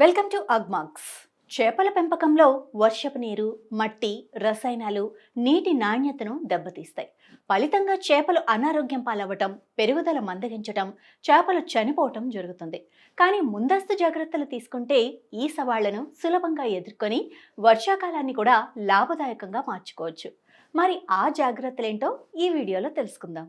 Welcome to Agmax. చేపల పెంపకంలో వర్షపు నీరు మట్టి రసాయనాలు నీటి నాణ్యతను దెబ్బతీస్తాయి. ఫలితంగా చేపలు అనారోగ్యం పాలవ్వటం పెరుగుదల మందగించటం చేపలు చనిపోవటం జరుగుతుంది. కానీ ముందస్తు జాగ్రత్తలు తీసుకుంటే ఈ సవాళ్ళను సులభంగా ఎదుర్కొని వర్షాకాలాన్ని కూడా లాభదాయకంగా మార్చుకోవచ్చు. మరి ఆ జాగ్రత్తలేంటో ఈ వీడియోలో తెలుసుకుందాం.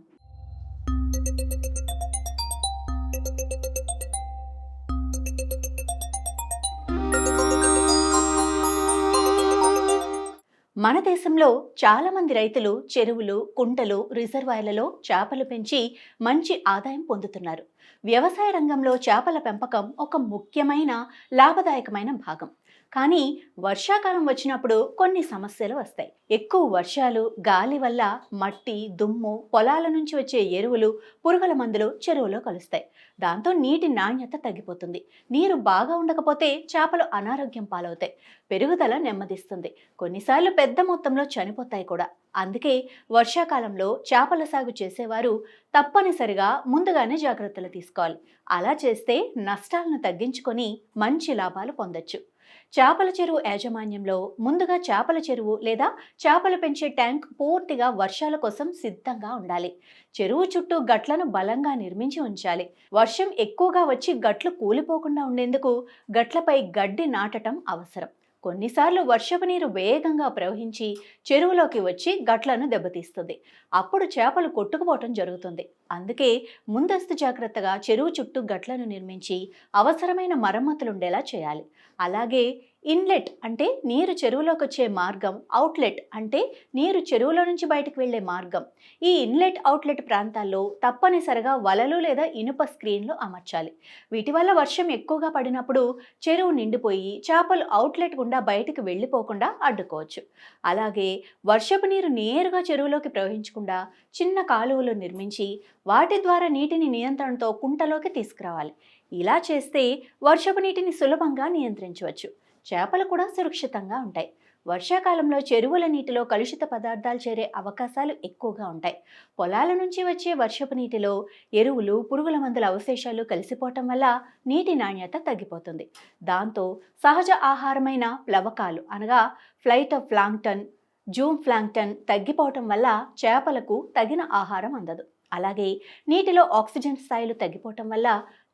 మన దేశంలో చాలామంది రైతులు చెరువులు కుంటలు రిజర్వాయర్లలో చేపలు పెంచి మంచి ఆదాయం పొందుతున్నారు. వ్యవసాయ రంగంలో చేపల పెంపకం ఒక ముఖ్యమైన లాభదాయకమైన భాగం. కానీ వర్షాకాలం వచ్చినప్పుడు కొన్ని సమస్యలు వస్తాయి. ఎక్కువ వర్షాలు గాలి వల్ల మట్టి దుమ్ము పొలాల నుంచి వచ్చే ఎరువులు పురుగుల మందులు చెరువులో కలుస్తాయి. దాంతో నీటి నాణ్యత తగ్గిపోతుంది. నీరు బాగా ఉండకపోతే చేపలు అనారోగ్యం పాలవుతాయి. పెరుగుదల నెమ్మదిస్తుంది. కొన్నిసార్లు పెద్ద మొత్తంలో చనిపోతాయి కూడా. అందుకే వర్షాకాలంలో చేపల సాగు చేసేవారు తప్పనిసరిగా ముందుగానే జాగ్రత్తలు తీసుకోవాలి. అలా చేస్తే నష్టాలను తగ్గించుకొని మంచి లాభాలు పొందొచ్చు. చేపల చెరువు యాజమాన్యంలో ముందుగా చేపల చెరువు లేదా చేపలు పెంచే ట్యాంక్ పూర్తిగా వర్షాల కోసం సిద్ధంగా ఉండాలి. చెరువు చుట్టూ గట్లను బలంగా నిర్మించి ఉంచాలి. వర్షం ఎక్కువగా వచ్చి గట్లు కూలిపోకుండా ఉండేందుకు గట్లపై గడ్డి నాటటం అవసరం. కొన్నిసార్లు వర్షపు నీరు వేగంగా ప్రవహించి చెరువులోకి వచ్చి గట్లను దెబ్బతీస్తుంది. అప్పుడు చేపలు కొట్టుకుపోవటం జరుగుతుంది. అందుకే ముందస్తు జాగ్రత్తగా చెరువు చుట్టూ గట్లను నిర్మించి అవసరమైన మరమ్మతులుండేలా చేయాలి. అలాగే ఇన్లెట్ అంటే నీరు చెరువులోకి వచ్చే మార్గం అవుట్లెట్ అంటే నీరు చెరువులో నుంచి బయటకు వెళ్ళే మార్గం. ఈ ఇన్లెట్ అవుట్లెట్ ప్రాంతాల్లో తప్పనిసరిగా వలలు లేదా ఇనుప స్క్రీన్లు అమర్చాలి. వీటి వల్ల వర్షం ఎక్కువగా పడినప్పుడు చెరువు నిండిపోయి చేపలు అవుట్లెట్ గుండా బయటకు వెళ్ళిపోకుండా అడ్డుకోవచ్చు. అలాగే వర్షపు నీరు నేరుగా చెరువులోకి ప్రవహించకుండా చిన్న కాలువలు నిర్మించి వాటి ద్వారా నీటిని నియంత్రణతో కుంటలోకి తీసుకురావాలి. ఇలా చేస్తే వర్షపు నీటిని సులభంగా నియంత్రించవచ్చు. చేపలు కూడా సురక్షితంగా ఉంటాయి. వర్షాకాలంలో చెరువుల నీటిలో కలుషిత పదార్థాలు చేరే అవకాశాలు ఎక్కువగా ఉంటాయి. పొలాల నుంచి వచ్చే వర్షపు నీటిలో ఎరువులు పురుగుల మందుల అవశేషాలు కలిసిపోవటం వల్ల నీటి నాణ్యత తగ్గిపోతుంది. దాంతో సహజ ఆహారమైన ప్లవకాలు అనగా flight of plankton zooplankton తగ్గిపోవటం వల్ల చేపలకు తగిన ఆహారం అందదు. అలాగే నీటిలో ఆక్సిజన్ స్థాయిలు తగ్గిపోవటం వల్ల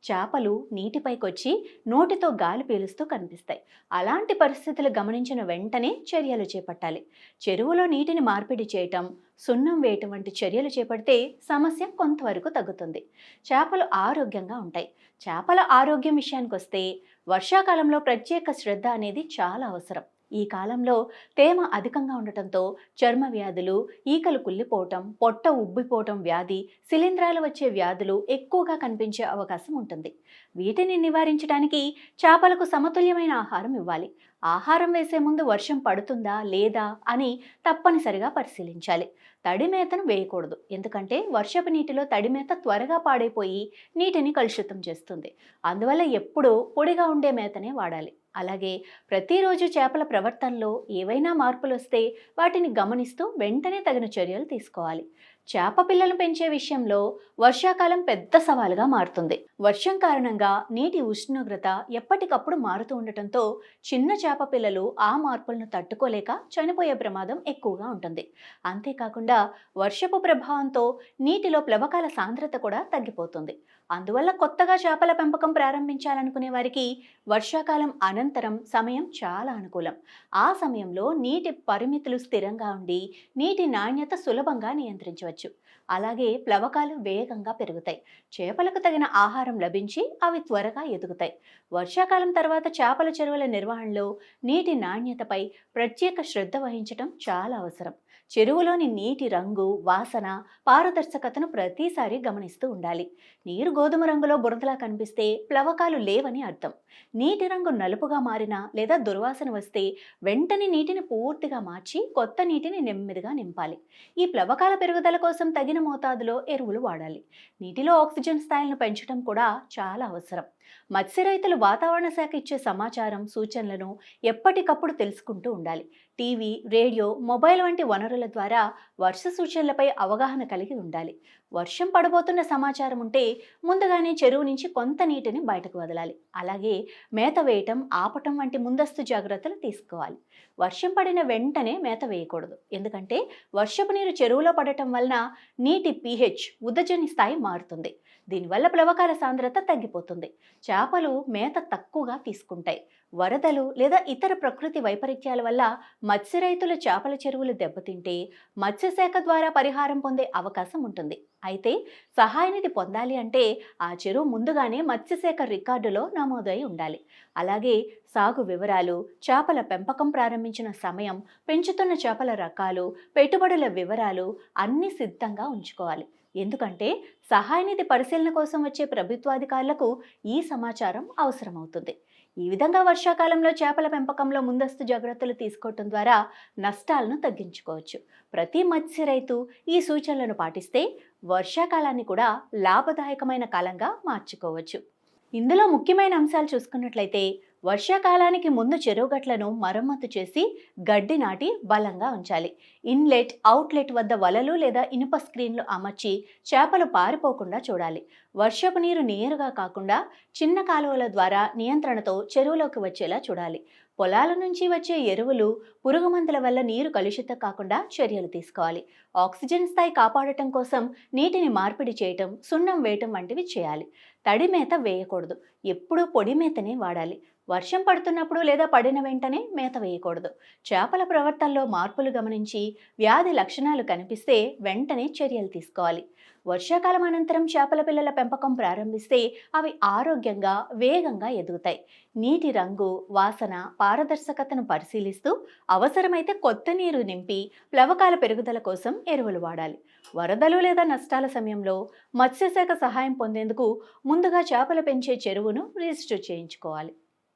చేపలు నీటిపైకొచ్చి నోటితో గాలి పీలుస్తూ కనిపిస్తాయి. అలాంటి పరిస్థితులు గమనించిన వెంటనే చర్యలు చేపట్టాలి. చెరువులో నీటిని మార్పిడి చేయటం సున్నం వేయటం వంటి చర్యలు చేపడితే సమస్య కొంతవరకు తగ్గుతుంది. చేపలు ఆరోగ్యంగా ఉంటాయి. చేపల ఆరోగ్యం విషయానికి వస్తే వర్షాకాలంలో ప్రత్యేక శ్రద్ధ అనేది చాలా అవసరం. ఈ కాలంలో తేమ అధికంగా ఉండటంతో చర్మ వ్యాధులు ఈకలు కుళ్ళిపోవటం పొట్ట ఉబ్బిపోవటం వ్యాధి శిలీంధ్రాలు వచ్చే వ్యాధులు ఎక్కువగా కనిపించే అవకాశం ఉంటుంది. వీటిని నివారించడానికి చేపలకు సమతుల్యమైన ఆహారం ఇవ్వాలి. ఆహారం వేసే ముందు వర్షం పడుతుందా లేదా అని తప్పనిసరిగా పరిశీలించాలి. తడి మేతను వేయకూడదు. ఎందుకంటే వర్షపు నీటిలో తడి మేత త్వరగా పాడైపోయి నీటిని కలుషితం చేస్తుంది. అందువల్ల ఎప్పుడూ పొడిగా ఉండే మేతనే వాడాలి. అలాగే ప్రతిరోజు చేపల ప్రవర్తనలో ఏవైనా మార్పులు వస్తే వాటిని గమనిస్తూ వెంటనే తగిన చర్యలు తీసుకోవాలి. చేప పిల్లలు పెంచే విషయంలో వర్షాకాలం పెద్ద సవాలుగా మారుతుంది. వర్షం కారణంగా నీటి ఉష్ణోగ్రత ఎప్పటికప్పుడు మారుతూ ఉండటంతో చిన్న చేప పిల్లలు ఆ మార్పులను తట్టుకోలేక చనిపోయే ప్రమాదం ఎక్కువగా ఉంటుంది. అంతేకాకుండా వర్షపు ప్రభావంతో నీటిలో ప్లవకాల సాంద్రత కూడా తగ్గిపోతుంది. అందువల్ల కొత్తగా చేపల పెంపకం ప్రారంభించాలనుకునే వారికి వర్షాకాలం అనంతరం సమయం చాలా అనుకూలం. ఆ సమయంలో నీటి పరిమితులు స్థిరంగా ఉండి నీటి నాణ్యత సులభంగా నియంత్రించవచ్చు. అలాగే ప్లవకాలు వేగంగా పెరుగుతాయి. చేపలకు తగిన ఆహారం లభించి అవి త్వరగా ఎదుగుతాయి. వర్షాకాలం తర్వాత చేపల చెరువుల నిర్వహణలో నీటి నాణ్యతపై ప్రత్యేక శ్రద్ధ వహించడం చాలా అవసరం. చెరువులోని నీటి రంగు వాసన పారదర్శకతను ప్రతిసారి గమనిస్తూ ఉండాలి. నీరు గోధుమ రంగులో బురదలా కనిపిస్తే ప్లవకాలు లేవని అర్థం. నీటి రంగు నలుపుగా మారినా లేదా దుర్వాసన వస్తే వెంటనే నీటిని పూర్తిగా మార్చి కొత్త నీటిని నెమ్మదిగా నింపాలి. ఈ ప్లవకాల పెరుగుదల కోసం తగిన మోతాదులో ఎరువులు వాడాలి. నీటిలో ఆక్సిజన్ స్థాయిలను పెంచడం కూడా చాలా అవసరం. మత్స్య రైతులు వాతావరణ శాఖ ఇచ్చే సమాచారం సూచనలను ఎప్పటికప్పుడు తెలుసుకుంటూ ఉండాలి. టీవీ రేడియో మొబైల్ వంటి వనరుల ద్వారా వర్ష సూచనలపై అవగాహన కలిగి ఉండాలి. వర్షం పడబోతున్న సమాచారం ఉంటే ముందుగానే చెరువు నుంచి కొంత నీటిని బయటకు వదలాలి. అలాగే మేత వేయటం ఆపటం వంటి ముందస్తు జాగ్రత్తలు తీసుకోవాలి. వర్షం పడిన వెంటనే మేత వేయకూడదు. ఎందుకంటే వర్షపు నీరు చెరువులో పడటం వలన నీటి పీహెచ్ ఉదజని స్థాయి మారుతుంది. దీనివల్ల ప్లవకాల సాంద్రత తగ్గిపోతుంది. చేపలు మేత తక్కువగా తీసుకుంటాయి. వరదలు లేదా ఇతర ప్రకృతి వైపరీత్యాల వల్ల మత్స్య రైతుల చేపల చెరువులు దెబ్బతింటే మత్స్యశాఖ ద్వారా పరిహారం పొందే అవకాశం ఉంటుంది. అయితే సహాయనిధి పొందాలి అంటే ఆ చెరువు ముందుగానే మత్స్యశాఖ రికార్డులో నమోదై ఉండాలి. అలాగే సాగు వివరాలు చేపల పెంపకం ప్రారంభించిన సమయం పెంచుతున్న చేపల రకాలు పెట్టుబడుల వివరాలు అన్నీ సిద్ధంగా ఉంచుకోవాలి. ఎందుకంటే సహాయనిధి పరిశీలన కోసం వచ్చే ప్రభుత్వాధికారులకు ఈ సమాచారం అవసరమవుతుంది. ఈ విధంగా వర్షాకాలంలో చేపల పెంపకంలో ముందస్తు జాగ్రత్తలు తీసుకోవటం ద్వారా నష్టాలను తగ్గించుకోవచ్చు. ప్రతి మత్స్య రైతు ఈ సూచనలను పాటిస్తే వర్షాకాలాన్ని కూడా లాభదాయకమైన కాలంగా మార్చుకోవచ్చు. ఇందులో ముఖ్యమైన అంశాలు చూసుకున్నట్లయితే వర్షాకాలానికి ముందు చెరువుగట్లను మరమ్మతు చేసి గడ్డి నాటి బలంగా ఉంచాలి. ఇన్లెట్ అవుట్లెట్ వద్ద వలలు లేదా ఇనుప స్క్రీన్లు అమర్చి చేపలు పారిపోకుండా చూడాలి. వర్షపు నీరు నేరుగా కాకుండా చిన్న కాలువల ద్వారా నియంత్రణతో చెరువులోకి వచ్చేలా చూడాలి. పొలాల నుంచి వచ్చే ఎరువులు పురుగుమందుల వల్ల నీరు కలుషితం కాకుండా చర్యలు తీసుకోవాలి. ఆక్సిజన్ స్థాయి కాపాడటం కోసం నీటిని మార్పిడి చేయటం సున్నం వేయటం వంటివి చేయాలి. తడి మేత వేయకూడదు. ఎప్పుడూ పొడి మేతనే వాడాలి. వర్షం పడుతున్నప్పుడు లేదా పడిన వెంటనే మేత వేయకూడదు. చేపల ప్రవర్తనలో మార్పులు గమనించి వ్యాధి లక్షణాలు కనిపిస్తే వెంటనే చర్యలు తీసుకోవాలి. వర్షాకాలం అనంతరం చేపల పిల్లల పెంపకం ప్రారంభిస్తే అవి ఆరోగ్యంగా వేగంగా ఎదుగుతాయి. నీటి రంగు వాసన పారదర్శకతను పరిశీలిస్తూ అవసరమైతే కొత్త నీరు నింపి ప్లవకాల పెరుగుదల కోసం ఎరువులు వాడాలి. వరదలు లేదా నష్టాల సమయంలో మత్స్యశాఖ సహాయం పొందేందుకు ముందుగా చేపలు పెంచే చెరువును రిజిస్టర్ చేయించుకోవాలి.